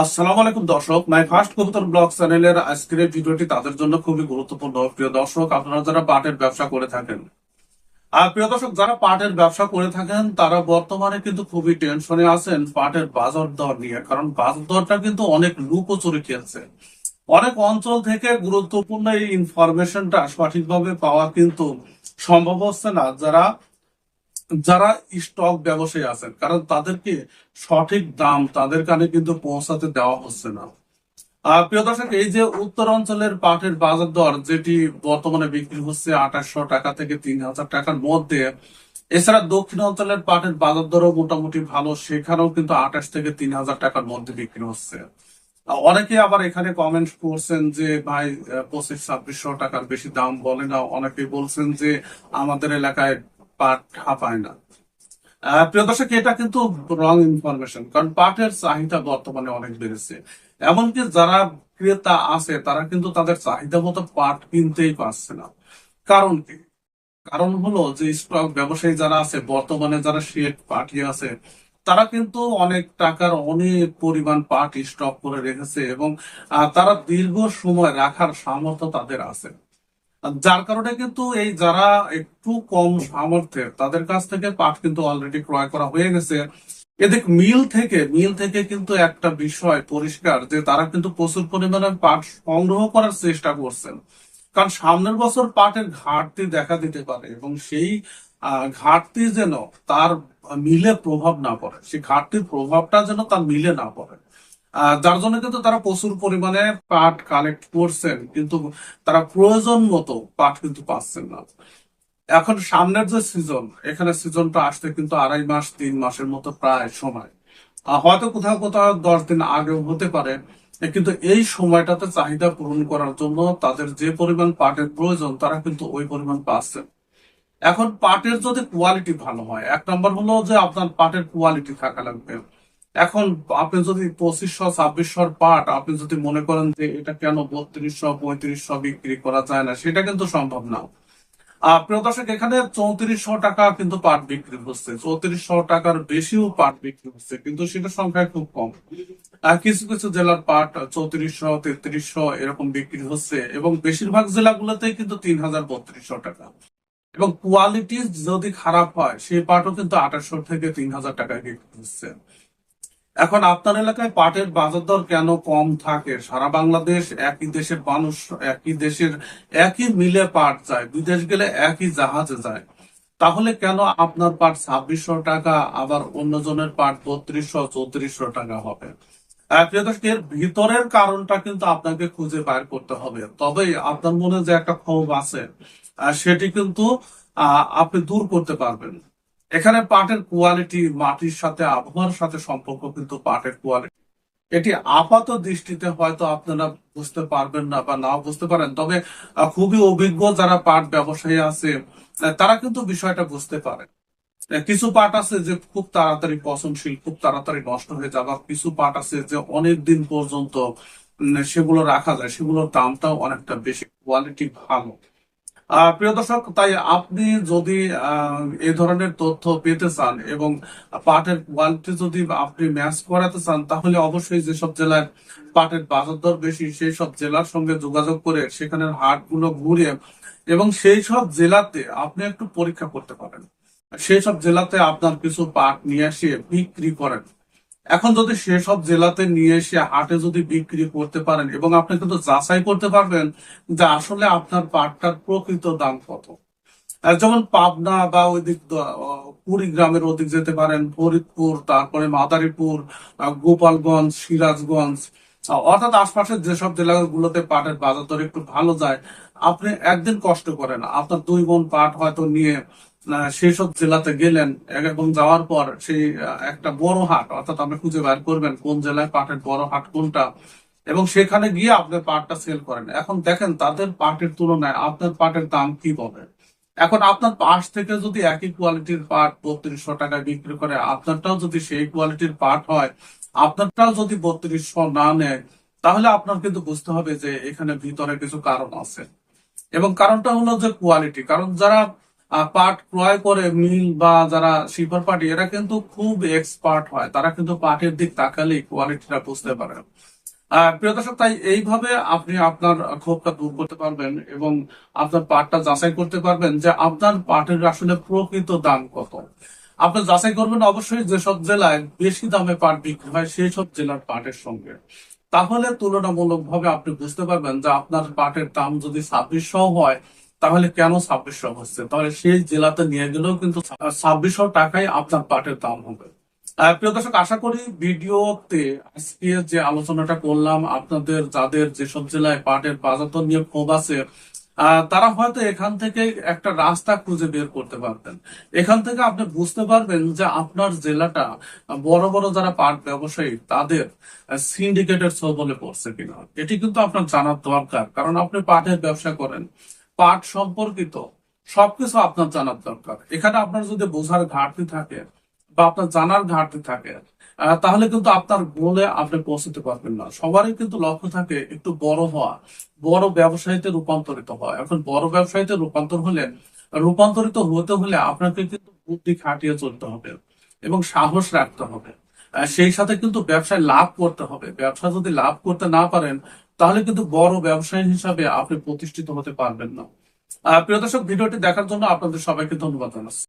আসসালামু আলাইকুম দর্শক। মাই ফার্স্ট কবুতর ব্লগ চ্যানেলের আজকের ভিডিওটি তাদের জন্য খুবই গুরুত্বপূর্ণ। প্রিয় দর্শক, আপনারা যারা পাটের ব্যবসা করে থাকেন, আর প্রিয় দর্শক, যারা পাটের ব্যবসা করে থাকেন, তারা বর্তমানে কিন্তু খুবই টেনশনে আছেন পাটের বাজার দর নিয়ে, কারণ বাজার দরটা কিন্তু অনেক লুকোচুরি খেলছে। অনেক অঞ্চল থেকে গুরুত্বপূর্ণ এই ইনফরমেশনটা সঠিকভাবে পাওয়া কিন্তু সম্ভব হচ্ছে না। যারা যারা স্টক ব্যবসায়ী আছেন, কারণ তাদেরকে সঠিক দাম তাদের কানে কিন্তু পৌঁছাতে দেওয়া হচ্ছে না। প্রিয় দর্শক, এই যে উত্তর অঞ্চলের পাটের বাজার দর, যেটি বর্তমানে বিক্রি হচ্ছে আঠাশশো টাকা থেকে তিন হাজার টাকার মধ্যে, এছাড়া দক্ষিণ অঞ্চলের পাটের বাজার দরও মোটামুটি ভালো, সেখানেও কিন্তু আঠাশ থেকে তিন হাজার টাকার মধ্যে বিক্রি হচ্ছে। অনেকে আবার এখানে কমেন্ট করছেন যে, ভাই, পঁচিশ, ছাব্বিশশো টাকার বেশি দাম বলে না। অনেকে বলছেন যে, আমাদের এলাকায় না। প্রিয় দর্শক, এটা কিন্তু রং ইনফরমেশন কারণ পাটের চাহিদা বর্তমানে অনেক বেড়েছে। এমনকি যারা ক্রেতা আছে, তারা কিন্তু তাদের চাহিদা মতো পাট কিনতেই পারছে না। কারণ কি? কারণ হলো যে, স্টক ব্যবসায়ী যারা আছে, বর্তমানে যারা শেড পাটি আছে, তারা কিন্তু অনেক টাকার অনেক পরিমাণ পাট স্টক করে রেখেছে এবং তারা দীর্ঘ সময় রাখার সামর্থ্য তাদের আছে। যার কারণে কিন্তু এই যারা একটু কম সামর্থ্যের, তাদের কাছ থেকে পাট কিন্তু অলরেডি ক্রয় করা হয়ে গেছে। এদিক মিল থেকে মিল থেকে কিন্তু একটা বিষয় পরিষ্কার যে তারা কিন্তু প্রচুর পরিমাণে পাট সংগ্রহ করার চেষ্টা করছেন। কারণ সামনের বছর পাটের ঘাটতি দেখা দিতে পারে এবং সেই ঘাটতি যেন তার মিলে প্রভাব না পড়ে, সেই ঘাটতির প্রভাবটা যেন তার মিলে না পড়ে। যার জন্য কিন্তু তারা প্রচুর পরিমাণে পাট কালেক্ট করছেন, কিন্তু তারা প্রয়োজন মতো পাট কিন্তু পাচ্ছেন না। এখন সামনের যে সিজন এখানে সিজনটা আসতে কিন্তু আড়াই মাস, তিন মাসের মতো প্রায় সময়। হয়তো কোথাও কোথাও দশ দিন আগেও হতে পারে, কিন্তু এই সময়টাতে চাহিদা পূরণ করার জন্য তাদের যে পরিমাণ পাটের প্রয়োজন, তারা কিন্তু ওই পরিমাণ পাচ্ছেন। এখন পাটের যদি কোয়ালিটি ভালো হয়, এক নম্বর হলো যে আপনার পাটের কোয়ালিটি থাকা লাগবে। এখন আপনি যদি পঁচিশশো, ছাব্বিশশোর পাট, আপনি যদি মনে করেন যে এটা কেন বত্রিশশো, পঁয়ত্রিশশো বিক্রি করা যায় না, সেটা কিন্তু সম্ভব না। প্রিয় দর্শক, এখানে চৌত্রিশশো টাকা কিন্তু পাট বিক্রি হচ্ছে। চৌত্রিশশো টাকার বেশিও পাট বিক্রি হচ্ছে, কিন্তু সেটা সংখ্যা খুব কম। কিছু কিছু জেলার পাট চৌত্রিশশো, তেত্রিশশো এরকম বিক্রি হচ্ছে, এবং বেশিরভাগ জেলাগুলোতে কিন্তু তিন হাজার বত্রিশশো টাকা। এবং কোয়ালিটি যদি খারাপ হয়, সেই পাটও কিন্তু আঠাশশো থেকে তিন হাজার টাকায় বিক্রি হচ্ছে। এখন আপনার এলাকায় পাটের বাজার দর কেন কম থাকে? সারা বাংলাদেশ একই দেশের মানুষ, একই দেশের একই মিলে পাট যায় বিদেশ গেলে একই জাহাজে যায়। তাহলে কেন আপনার পাট ছাব্বিশশো টাকা, আবার অন্যজনের পাট বত্রিশশো, চৌত্রিশশো টাকা হবে? ভিতরের কারণটা কিন্তু আপনাকে খুঁজে বাইর করতে হবে। তবে আপনার মনে যে একটা ক্ষোভ আছে সেটি কিন্তু আপনি দূর করতে পারবেন। এখানে পাটের কোয়ালিটি মাটির সাথে, আবহাওয়ার সাথে সম্পর্ক কিন্তু পাটের কোয়ালিটি এটি আপাত দৃষ্টিতে হয়তো আপনারা বুঝতে পারবেন না বা নাও বুঝতে পারেন, তবে খুবই অভিজ্ঞ যারা পাট ব্যবসায়ী আছে তারা কিন্তু বিষয়টা বুঝতে পারে। কিছু পাট আছে যে খুব তাড়াতাড়ি পচনশীল, খুব তাড়াতাড়ি নষ্ট হয়ে যাবে কিছু পাট আছে যে অনেক দিন পর্যন্ত সেগুলো রাখা যায়, সেগুলোর দামটাও অনেকটা বেশি কোয়ালিটি ভালো। প্রিয় দর্শক, তাই আপনি যদি এই ধরনের তথ্য পেতে চান এবং পাটের কোয়ালিটি যদি আপনি ম্যাচ করাতে চান, তাহলে অবশ্যই যেসব জেলায় পাটের বাজার দর বেশি সেই সব জেলার সঙ্গে যোগাযোগ করে সেখানের হাটগুলো ঘুরে এবং সেই সব জেলাতে আপনি একটু পরীক্ষা করতে পারেন। সেই সব জেলাতে আপনার কিছু পাট নিয়ে এসে বিক্রি করেন। এখন যদি সেসব জেলাতে নিয়ে এসে হাটে যদি বিক্রি করতে পারেন এবং আপনি কিন্তু যাচাই করতে পারবেন যে আসলে আপনার পাটটার প্রকৃত দাম কত। যেমন পাবনা বা ওই দিক দ- আহ, কুড়িগ্রামের ওদিক যেতে পারেন ফরিদপুর তারপরে মাদারীপুর গোপালগঞ্জ সিরাজগঞ্জ অর্থাৎ আশপাশের যেসব জেলাগুলোতে পাটের বাজার দর একটু ভালো যায় আপনি একদিন কষ্ট করেন। আপনার দুই বোন পাট হয়তো নিয়ে সেই জেলাতে গেলেন এবং যাওয়ার পর সেই একটা বড় হাট, অর্থাৎ আপনি খুঁজে বের করবেন কোন জেলায় পাটের বড় হাট কোনটা, এবং সেখানে গিয়ে আপনি পাটটা সেল করেন। এখন দেখেন, তাদের পাটের তুলনায় আপনার পাটের দাম কি হবে এখন আপনার পাশ থেকে যদি একই কোয়ালিটির পাট বত্রিশশো টাকায় বিক্রি করে, আপনারটাও যদি সেই কোয়ালিটির পাট হয়, আপনারটাও যদি বত্রিশশো না নেয়, তাহলে আপনার কিন্তু বুঝতে হবে যে এখানে ভিতরে কিছু কারণ আছে। এবং কারণটা হলো যে কোয়ালিটি কারণ যারা পাট ক্রয় করে মিল বা যারা শিপার পার্টি এরা কিন্তু খুব এক্সপার্ট হয়। তারা কিন্তু পাটের দিক তাকালেই কোয়ালিটিটা বুঝতে পারে। প্রিয় দর্শক, তাই এইভাবে আপনি আপনার ক্ষোভটা দূর করতে পারবেন এবং আপনার পাটটা যাচাই করতে পারবেন যে আপনার পাটের আসলে প্রকৃত দাম কত। আপনি যাচাই করবেন অবশ্যই যেসব জেলায় বেশি দামে পাট বিক্রি হয় সেই সব জেলার পাটের সঙ্গে। তাহলে তুলনামূলক ভাবে আপনি বুঝতে পারবেন যে আপনার পাটের দাম যদি ছাব্বিশশো হয় তাহলে কেন ছাব্বিশশো হচ্ছে? তাহলে সেই জেলাতে নিয়ে গেলেও কিন্তু ছাব্বিশশো টাকায় আপনার পাটের দাম হবে। প্রিয় দর্শক, আশা করি ভিডিওতে আজকে যে আলোচনাটা করলাম, আপনাদের যাদের যেসব জেলায় পাটের বাজার নিয়ে ক্ষোভ আছে তারা হয়তো এখান থেকে একটা রাস্তা খুঁজে বের করতে পারবেন। এখান থেকে আপনি বুঝতে পারবেন যে আপনার জেলাটা বড় বড় যারা পাট ব্যবসায়ী, তাদের সিন্ডিকেটের বলে পড়ছে কিনা। এটি কিন্তু আপনার জানার দরকার, কারণ আপনি পাটের ব্যবসা করেন। পাট সম্পর্কিত সবকিছু আপনার জানার দরকার। এখানে আপনার যদি বোঝার ঘাটতি থাকে বা আপনার জানার ঘাটতি থাকে তাহলে কিন্তু আপনার গোলে আপনি পৌঁছতে পারবেন না। সবারই কিন্তু লক্ষ্য থাকে একটু বড় হওয়া, বড় ব্যবসায়ীতে রূপান্তরিত হওয়া। এখন বড় ব্যবসায়ীতে রূপান্তর হলে, রূপান্তরিত হতে হলে আপনাকে কিন্তু বুদ্ধি খাটিয়ে চলতে হবে এবং সাহস রাখতে হবে। সেই সাথে কিন্তু ব্যবসায় লাভ করতে হবে। ব্যবসা যদি লাভ করতে না পারেন, তাহলে কিন্তু বড় ব্যবসায়ী হিসাবে আপনি প্রতিষ্ঠিত হতে পারবেন না। প্রিয় দর্শক, ভিডিওটি দেখার জন্য আপনাদের সবাইকে ধন্যবাদ জানাচ্ছি।